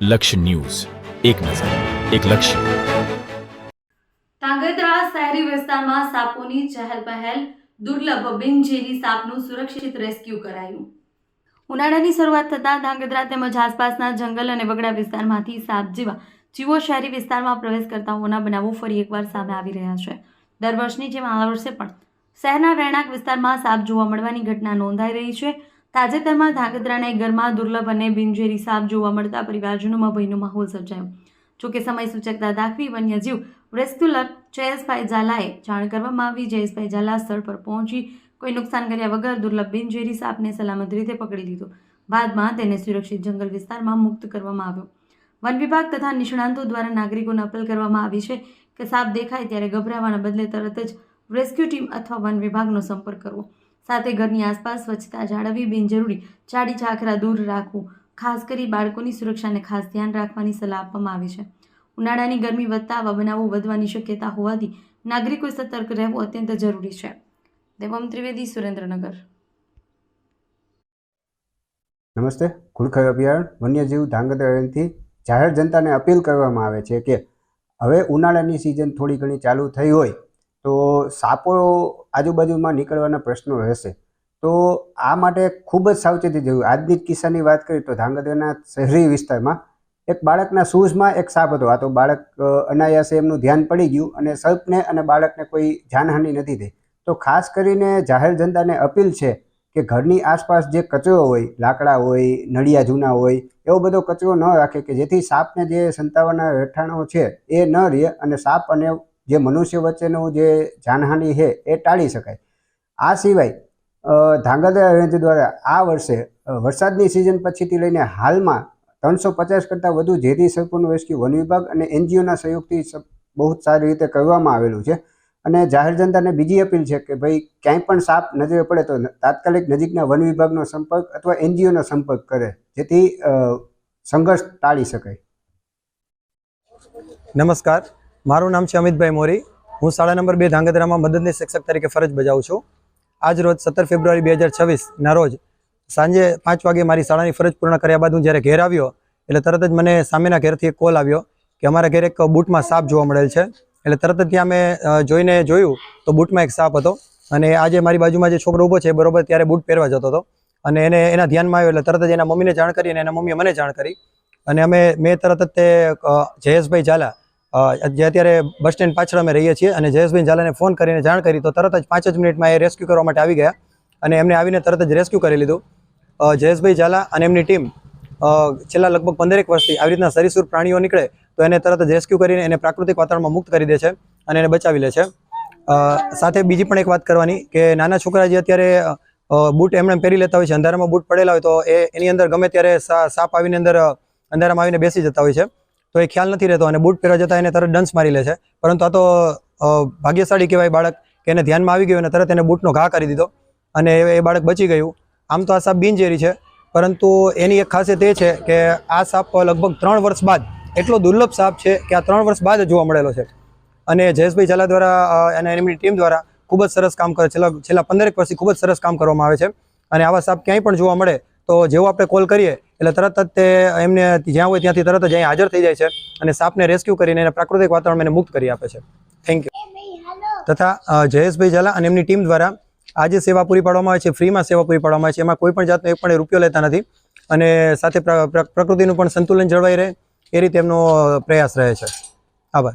લક્ષ્ય ન્યૂઝ. એક નજર, એક લક્ષ્ય. ધાંગધ્રા શહેરી વિસ્તારમાં સાપોની ચહેલ પહેલ દુર્લભ બિનઝેરી સાપનું સુરક્ષિત રેસ્ક્યુ કરાયું. ઉનાળાની શરૂઆત થતાં ધાંગધ્રા તેમજ આસપાસના જંગલ અને વગડા વિસ્તારમાંથી સાપ જેવા જીવો શહેરી વિસ્તારમાં પ્રવેશ કરતા હોવાના બનાવો ફરી એકવાર સામે આવી રહ્યા છે. દર વર્ષની જેમ આ વર્ષે પણ શહેરના રહેણાંક વિસ્તારમાં સાપ જોવા મળવાની ઘટના નોંધાઈ રહી છે. તાજેતરમાં ધાંગધ્રાના એક ઘરમાં દુર્લભ અને બિનઝેરી સાપ જોવા મળતા પરિવારજનોમાં ભયનો માહોલ સર્જાયો. જોકે સમય સૂચકતા દાખવી વન્યજીવ રેસ્ક્યુલર જયેશભાઈ ઝાલાએ જાણ કરવામાં આવી. જયેશભાઈ ઝાલા સ્થળ પર પહોંચી કોઈ નુકસાન કર્યા વગર દુર્લભ બિનઝેરી સાપને સલામત રીતે પકડી લીધો. બાદમાં તેને સુરક્ષિત જંગલ વિસ્તારમાં મુક્ત કરવામાં આવ્યો. વન વિભાગ તથા નિષ્ણાંતો દ્વારા નાગરિકોને અપીલ કરવામાં આવી છે કે સાપ દેખાય ત્યારે ગભરાવાના બદલે તરત જ રેસ્ક્યુ ટીમ અથવા વન વિભાગનો સંપર્ક કરવો. સાથે ઘરની આસપાસ સ્વચ્છતા જાળવવી બિનજરૂરી. ચાડી ચાખરા દૂર રાખવું. ખાસ કરી બાળકોની સુરક્ષાને ખાસ ધ્યાન રાખવાની સલાહ આપવામાં આવી છે. ઉનાળાની ગરમી વધતા આવા બનાવો વધવાની શક્યતા હોવાથી નાગરિકોએ સતર્ક રહેવું અત્યંત જરૂરી છે. દેવમ ત્રિવેદી, સુરેન્દ્રનગર. નમસ્તે. ઘુડખર અભિયાન વન્યજીવ ધાંગધ્રાથી જાહેર જનતાને અપીલ કરવામાં આવે છે કે હવે ઉનાળાની સિઝન થોડી ઘણી ચાલુ થઈ હોય તો સાપો આજુબાજુમાં નીકળવાના પ્રશ્નો રહેશે. તો આ માટે ખૂબ જ સાવચેતી જરૂર. આજની જ કિસ્સાની વાત કરીએ તો ધાંગધ્રાના શહેરી વિસ્તારમાં એક બાળકના શૂઝમાં એક સાપ હતો. આ તો બાળક અનાયાસે એમનું ધ્યાન પડી ગયું અને સર્પને અને બાળકને કોઈ જાનહાનિ નથી થઈ. તો ખાસ કરીને જાહેર જનતાને અપીલ છે કે ઘરની આસપાસ જે કચરો હોય, લાકડા હોય, નળિયા જૂના હોય, એવો બધો કચરો ન રાખે કે જેથી સાપને જે સંતાવાના રહેઠાણો છે એ ન રહે અને સાપ અને જે મનુષ્ય વચ્ચેનું જે જાનહાનિ છે, એ ટાળી શકાય. આ સિવાય ધાંગધ્રા રેન્જ દ્વારા આ વર્ષે વરસાદની સિઝન પછીથી લઈને હાલમાં ત્રણસો પચાસ કરતાં વધુ ઝેરી સર્પોનું રેસ્ક્યુ વન વિભાગ અને એનજીઓના સહયોગથી બહુ જ સારી રીતે કરવામાં આવેલું છે. અને જાહેર જનતાને બીજી અપીલ છે કે ભાઈ, ક્યાંય પણ સાપ નજરે પડે તો તાત્કાલિક નજીકના વન વિભાગનો સંપર્ક અથવા એનજીઓનો સંપર્ક કરે, જેથી સંઘર્ષ ટાળી શકાય. નમસ્કાર. મારું નામ છે અમિતભાઈ મોરી. હું શાળા નંબર બે ધાંગધ્રામાં મદદની શિક્ષક તરીકે ફરજ બજાવું છું. આજ રોજ સત્તર ફેબ્રુઆરી બે હજાર છવ્વીસના રોજ સાંજે પાંચ વાગે મારી શાળાની ફરજ પૂર્ણ કર્યા બાદ હું જ્યારે ઘેર આવ્યો, એટલે તરત જ મને સામેના ઘેરથી એક કોલ આવ્યો કે અમારા ઘેર એક બૂટમાં સાપ જોવા મળેલ છે. એટલે તરત જ ત્યાં મેં જોઈને જોયું તો બૂટમાં એક સાપ હતો અને આજે મારી બાજુમાં જે છોકરો ઊભો છે બરોબર ત્યારે બૂટ પહેરવા જતો હતો. અને એને, એના ધ્યાનમાં આવ્યો એટલે તરત જ એના મમ્મીને જાણ કરી અને એના મમ્મીએ મને જાણ કરી. અને અમે, મેં તરત જ તે જયેશભાઈ ઝાલા જે અત્યારે બસ સ્ટેન્ડ પાછળ અમે રહીએ છીએ અને જયેશભાઈ ઝાલાને ફોન કરીને જાણ કરી તો તરત જ પાંચ જ મિનિટમાં એ રેસ્ક્યુ કરવા માટે આવી ગયા અને એમને આવીને તરત જ રેસ્ક્યુ કરી લીધું. જયેશભાઈ ઝાલા અને એમની ટીમ છેલ્લા લગભગ પંદરેક વર્ષથી આવી રીતના સરીસૃપ પ્રાણીઓ નીકળે તો એને તરત જ રેસ્ક્યુ કરીને એને પ્રાકૃતિક વાતાવરણમાં મુક્ત કરી દે છે અને એને બચાવી લે છે. સાથે બીજી પણ એક વાત કરવાની કે નાના છોકરા જે અત્યારે બૂટ એમણે પહેરી લેતા હોય છે, અંધારામાં બૂટ પડેલા હોય તો એની અંદર ગમે ત્યારે સાપ આવીને અંદર, અંધારામાં આવીને બેસી જતા હોય છે. તો એ ખ્યાલ નથી રહેતો અને બૂટ પહેરવા જતાં એને તરત ડંસ મારી લે છે. પરંતુ આ તો ભાગ્યશાળી કહેવાય બાળક કે એને ધ્યાનમાં આવી ગયું અને તરત એને બૂટનો ઘા કરી દીધો અને એ બાળક બચી ગયું. આમ તો આ સાપ બિનઝેરી છે, પરંતુ એની એક ખાસિયત એ છે કે આ સાપ લગભગ ત્રણ વર્ષ બાદ, એટલો દુર્લભ સાપ છે કે આ ત્રણ વર્ષ બાદ જોવા મળેલો છે. અને જયેશભાઈ ઝાલા દ્વારા અને એમની ટીમ દ્વારા ખૂબ જ સરસ કામ કરે છેલ્લા છેલ્લા પંદરેક વર્ષથી ખૂબ જ સરસ કામ કરવામાં આવે છે. અને આવા સાપ ક્યાંય પણ જોવા મળે તો જેવો આપણે કોલ કરીએ, એટલે તરત જ તે એમને જ્યાં હોય ત્યાંથી તરત જ અહીં હાજર થઈ જાય છે અને સાપને રેસ્ક્યુ કરીને એને પ્રાકૃતિક વાતાવરણમાં એને મુક્ત કરી આપે છે. થેન્ક યુ તથા જયેશભાઈ ઝાલા અને એમની ટીમ દ્વારા આ જે સેવા પૂરી પાડવામાં આવે છે, ફ્રીમાં સેવા પૂરી પાડવામાં આવે છે. એમાં કોઈ પણ જાતનો એક પણ રૂપિયો લેતા નથી અને સાથે પ્ર- પ્ર- પ્રકૃતિનું પણ સંતુલન જળવાઈ રહે એ રીતે એમનો પ્રયાસ રહે છે. આભાર.